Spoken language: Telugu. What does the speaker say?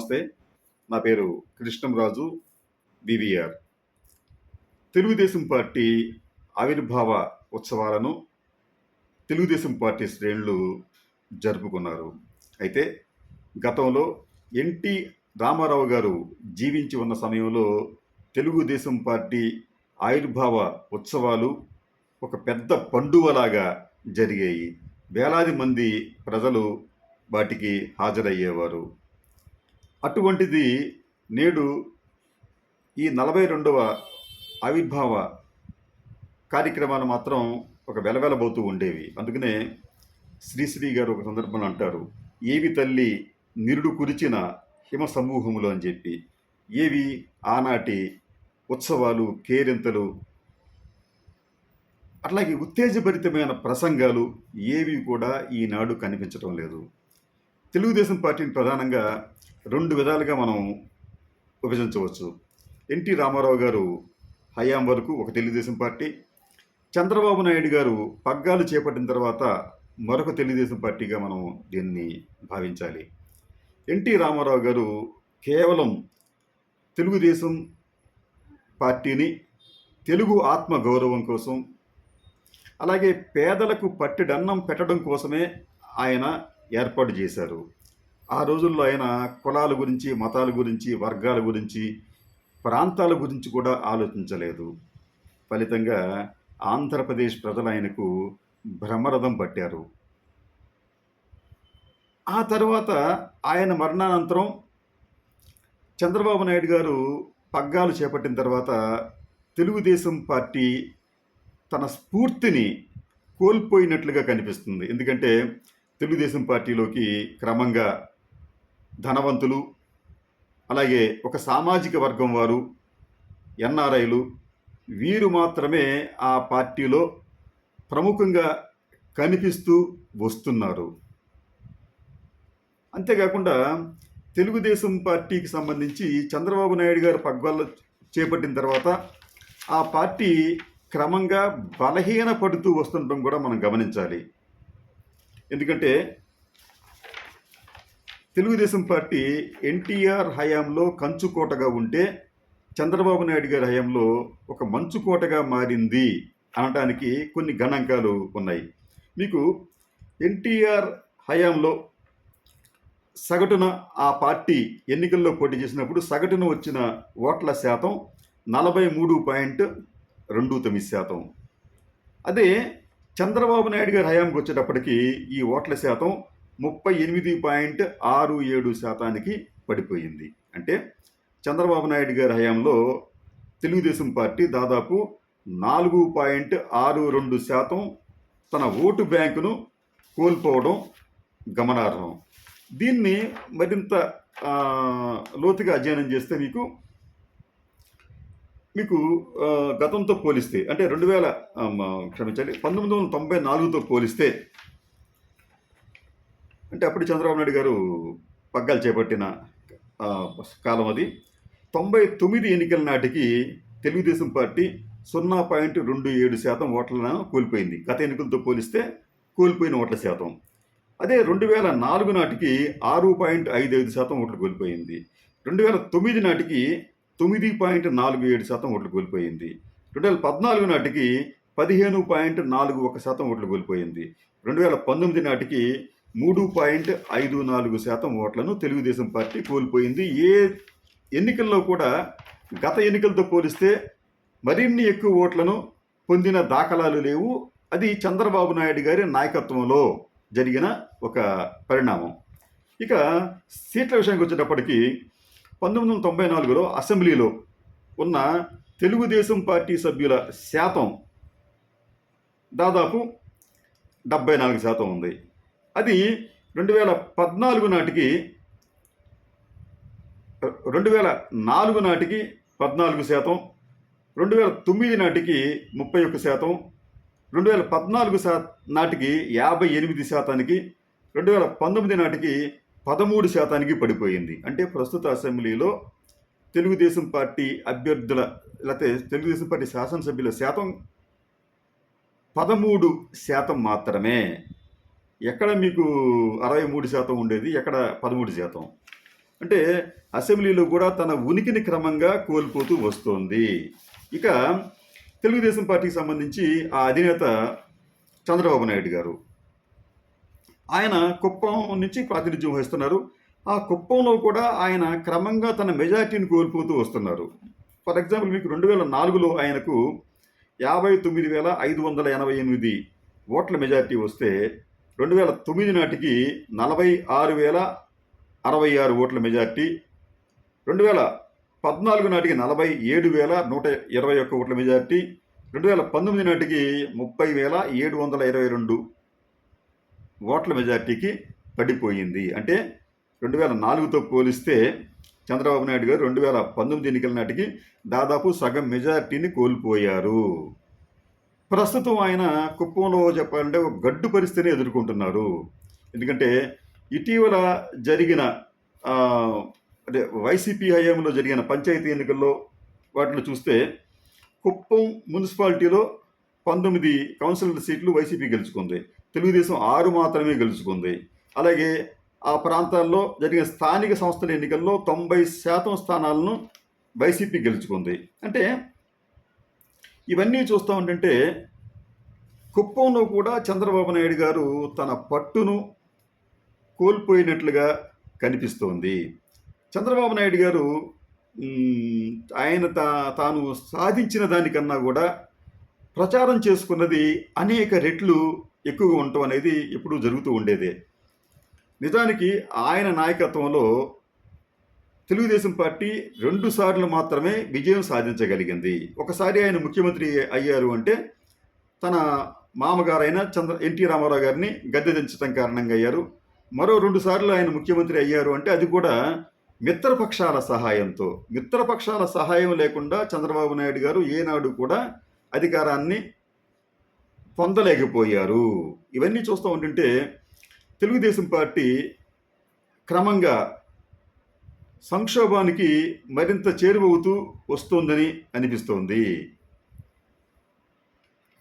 నమస్తే. నా పేరు కృష్ణంరాజు వివిఆర్ తెలుగుదేశం పార్టీ ఆవిర్భావ ఉత్సవాలను తెలుగుదేశం పార్టీ శ్రేణులు జరుపుకున్నారు. అయితే గతంలో ఎన్టీ రామారావు గారు జీవించి ఉన్న సమయంలో తెలుగుదేశం పార్టీ ఆవిర్భావ ఉత్సవాలు ఒక పెద్ద పండువలాగా జరిగాయి. వేలాది మంది ప్రజలు వాటికి హాజరయ్యేవారు. అటువంటిది నేడు ఈ నలభై రెండవ ఆవిర్భావ కార్యక్రమాలు మాత్రం ఒక వెలవెలబోతూ ఉండేవి. అందుకనే శ్రీశ్రీ గారు ఒక సందర్భంలో అంటారు ఏవి తల్లి నిరుడు కురిచిన హిమ సమూహములు అని చెప్పి. ఏవి ఆనాటి ఉత్సవాలు కేరింతలు అట్లాగే ఉత్తేజభరితమైన ప్రసంగాలు ఏవి కూడా ఈనాడు కనిపించడం లేదు. తెలుగుదేశం పార్టీని ప్రధానంగా రెండు విధాలుగా మనం విభజించవచ్చు. ఎన్టీ రామారావు గారు హయాం వరకు ఒక తెలుగుదేశం పార్టీ చంద్రబాబు నాయుడు గారు పగ్గాలు చేపట్టిన తర్వాత మరొక తెలుగుదేశం పార్టీగా మనం దీన్ని భావించాలి. ఎన్టీ రామారావు గారు కేవలం తెలుగుదేశం పార్టీని తెలుగు ఆత్మ గౌరవం కోసం అలాగే పేదలకు పట్టెడన్నం పెట్టడం కోసమే ఆయన ఏర్పాటు చేశారు. ఆ రోజుల్లో ఆయన కులాల గురించి మతాల గురించి వర్గాల గురించి ప్రాంతాల గురించి కూడా ఆలోచించలేదు. ఫలితంగా ఆంధ్రప్రదేశ్ ప్రజలు ఆయనకు భ్రమరథం పట్టారు. ఆ తర్వాత ఆయన మరణానంతరం చంద్రబాబు నాయుడు గారు పగ్గాలు చేపట్టిన తర్వాత తెలుగుదేశం పార్టీ తన స్ఫూర్తిని కోల్పోయినట్లుగా కనిపిస్తుంది. ఎందుకంటే తెలుగుదేశం పార్టీలోకి క్రమంగా ధనవంతులు అలాగే ఒక సామాజిక వర్గం వారు ఎన్ఆర్ఐలు వీరు మాత్రమే ఆ పార్టీలో ప్రముఖంగా కనిపిస్తూ వస్తున్నారు. అంతేకాకుండా తెలుగుదేశం పార్టీకి సంబంధించి చంద్రబాబు నాయుడు గారు పగ్గాలు చేపట్టిన తర్వాత ఆ పార్టీ క్రమంగా బలహీన పడుతూ వస్తుండటం కూడా మనం గమనించాలి. ఎందుకంటే తెలుగుదేశం పార్టీ ఎన్టీఆర్ హయాంలో కంచుకోటగా ఉంటే చంద్రబాబు నాయుడు గారి హయాంలో ఒక మంచుకోటగా మారింది అనడానికి కొన్ని గణాంకాలు ఉన్నాయి. మీకు ఎన్టీఆర్ హయాంలో సగటున ఆ పార్టీ ఎన్నికల్లో పోటీ చేసినప్పుడు సగటున వచ్చిన ఓట్ల శాతం నలభై మూడు పాయింట్ రెండు తొమ్మిది శాతం. అదే చంద్రబాబు నాయుడు గారి హయాంకి వచ్చేటప్పటికి ఈ ఓట్ల శాతం ముప్పై ఎనిమిది పాయింట్ ఆరు ఏడు శాతానికి పడిపోయింది. అంటే చంద్రబాబు నాయుడు గారి హయాంలో తెలుగుదేశం పార్టీ దాదాపు నాలుగు పాయింట్ ఆరు రెండు శాతం తన ఓటు బ్యాంకును కోల్పోవడం గమనార్హం. దీన్ని మరింత లోతుగా అధ్యయనం చేస్తే మీకు మీకు గతంతో పోలిస్తే అంటే రెండు వేల క్షమించాలి పంతొమ్మిది వందల తొంభై నాలుగుతో పోలిస్తే అంటే అప్పుడు చంద్రబాబు నాయుడు గారు పగ్గాలు చేపట్టిన కాలం అది. తొంభై తొమ్మిది ఎన్నికల నాటికి తెలుగుదేశం పార్టీ సున్నా పాయింట్ రెండు ఏడు శాతం ఓట్లను కోల్పోయింది. గత ఎన్నికలతో పోలిస్తే కోల్పోయిన ఓట్ల శాతం. అదే రెండు వేల నాలుగు నాటికి ఆరు పాయింట్ ఐదు ఐదు శాతం ఓట్లు కోల్పోయింది. రెండు వేల తొమ్మిది నాటికి తొమ్మిది పాయింట్ నాలుగు ఏడు శాతం ఓట్లు కోల్పోయింది. రెండు వేల పద్నాలుగు నాటికి పదిహేను పాయింట్ నాలుగు ఒక శాతం ఓట్లు కోల్పోయింది. రెండు వేల పంతొమ్మిది నాటికి మూడు పాయింట్ ఐదు నాలుగు శాతం ఓట్లను తెలుగుదేశం పార్టీ కోల్పోయింది. ఏ ఎన్నికల్లో కూడా గత ఎన్నికలతో పోలిస్తే మరిన్ని ఎక్కువ ఓట్లను పొందిన దాఖలాలు లేవు. అది చంద్రబాబు నాయుడు గారి నాయకత్వంలో జరిగిన ఒక పరిణామం. ఇక సీట్ల విషయానికి వచ్చేటప్పటికీ పంతొమ్మిది వందల తొంభై నాలుగులో అసెంబ్లీలో ఉన్న తెలుగుదేశం పార్టీ సభ్యుల శాతం దాదాపు డెబ్బై నాలుగు శాతం ఉంది. అది రెండు వేల పద్నాలుగు నాటికి రెండు వేల నాలుగు నాటికి పద్నాలుగు శాతం రెండు వేల తొమ్మిది నాటికి ముప్పై ఒక్క శాతం రెండు వేల పద్నాలుగు శా నాటికి యాభై ఎనిమిది శాతానికి రెండు వేల పంతొమ్మిది నాటికి పదమూడు శాతానికి పడిపోయింది. అంటే ప్రస్తుత అసెంబ్లీలో తెలుగుదేశం పార్టీ అభ్యర్థుల లేకపోతే తెలుగుదేశం పార్టీ శాసనసభ్యుల శాతం పదమూడు శాతం మాత్రమే. ఎక్కడ మీకు అరవై మూడు శాతం ఉండేది ఎక్కడ పదమూడు శాతం? అంటే అసెంబ్లీలో కూడా తన ఉనికిని క్రమంగా కోల్పోతూ వస్తోంది. ఇక తెలుగుదేశం పార్టీకి సంబంధించి ఆ అధినేత చంద్రబాబు నాయుడు గారు. ఆయన కుప్పం నుంచి ప్రాతినిధ్యం వహిస్తున్నారు. ఆ కుప్పంలో కూడా ఆయన క్రమంగా తన మెజార్టీని కోల్పోతూ వస్తున్నారు. ఫర్ ఎగ్జాంపుల్ మీకు రెండు వేల నాలుగులో ఆయనకు యాభై తొమ్మిది వేల ఐదు వందల ఎనభై ఎనిమిది ఓట్ల మెజార్టీ వస్తే రెండు వేల తొమ్మిది నాటికి నలభై ఆరు వేల అరవై ఆరు ఓట్ల మెజార్టీ రెండు వేల పద్నాలుగు నాటికి నలభై ఏడు వేల నూట ఇరవై ఒక్క ఓట్ల మెజార్టీ రెండు వేల పంతొమ్మిది నాటికి ముప్పై వేల ఏడు వందల ఇరవై రెండు ఓట్ల మెజార్టీకి పడిపోయింది అంటే రెండు వేల నాలుగుతో పోలిస్తే చంద్రబాబు నాయుడు గారు రెండు వేల పంతొమ్మిది ఎన్నికల నాటికి దాదాపు సగం మెజార్టీని కోల్పోయారు. ప్రస్తుతం ఆయన కుప్పంలో చెప్పాలంటే ఒక గడ్డు పరిస్థితిని ఎదుర్కొంటున్నారు. ఎందుకంటే ఇటీవల జరిగిన అంటే వైసీపీ హయాంలో జరిగిన పంచాయతీ ఎన్నికల్లో వాటిని చూస్తే కుప్పం మున్సిపాలిటీలో పంతొమ్మిది కౌన్సిలర్ సీట్లు వైసీపీ గెలుచుకుంది. తెలుగుదేశం ఆరు మాత్రమే గెలుచుకుంది. అలాగే ఆ ప్రాంతాల్లో జరిగిన స్థానిక సంస్థల ఎన్నికల్లో తొంభై శాతం స్థానాలను వైసీపీ గెలుచుకుంది. అంటే ఇవన్నీ చూస్తూ ఉంటుంటే కుప్పంలో కూడా చంద్రబాబు నాయుడు గారు తన పట్టును కోల్పోయినట్లుగా కనిపిస్తోంది. చంద్రబాబు నాయుడు గారు ఆయన తా తాను సాధించిన దానికన్నా కూడా ప్రచారం చేసుకున్నది అనేక రెట్లు ఎక్కువగా ఉండటం అనేది ఎప్పుడూ జరుగుతూ ఉండేదే. నిజానికి ఆయన నాయకత్వంలో తెలుగుదేశం పార్టీ రెండు సార్లు మాత్రమే విజయం సాధించగలిగింది. ఒకసారి ఆయన ముఖ్యమంత్రి అయ్యారు అంటే తన మామగారైన చంద్ర ఎన్టీ రామారావు గారిని గద్దె దించడం కారణంగా అయ్యారు. మరో రెండు సార్లు ఆయన ముఖ్యమంత్రి అయ్యారు అంటే అది కూడా మిత్రపక్షాల సహాయంతో. మిత్రపక్షాల సహాయం లేకుండా చంద్రబాబు నాయుడు గారు ఏనాడు కూడా అధికారాన్ని పొందలేకపోయారు. ఇవన్నీ చూస్తూ ఉంటుంటే తెలుగుదేశం పార్టీ క్రమంగా సంక్షోభానికి మరింత చేరువవుతూ వస్తోందని అనిపిస్తోంది.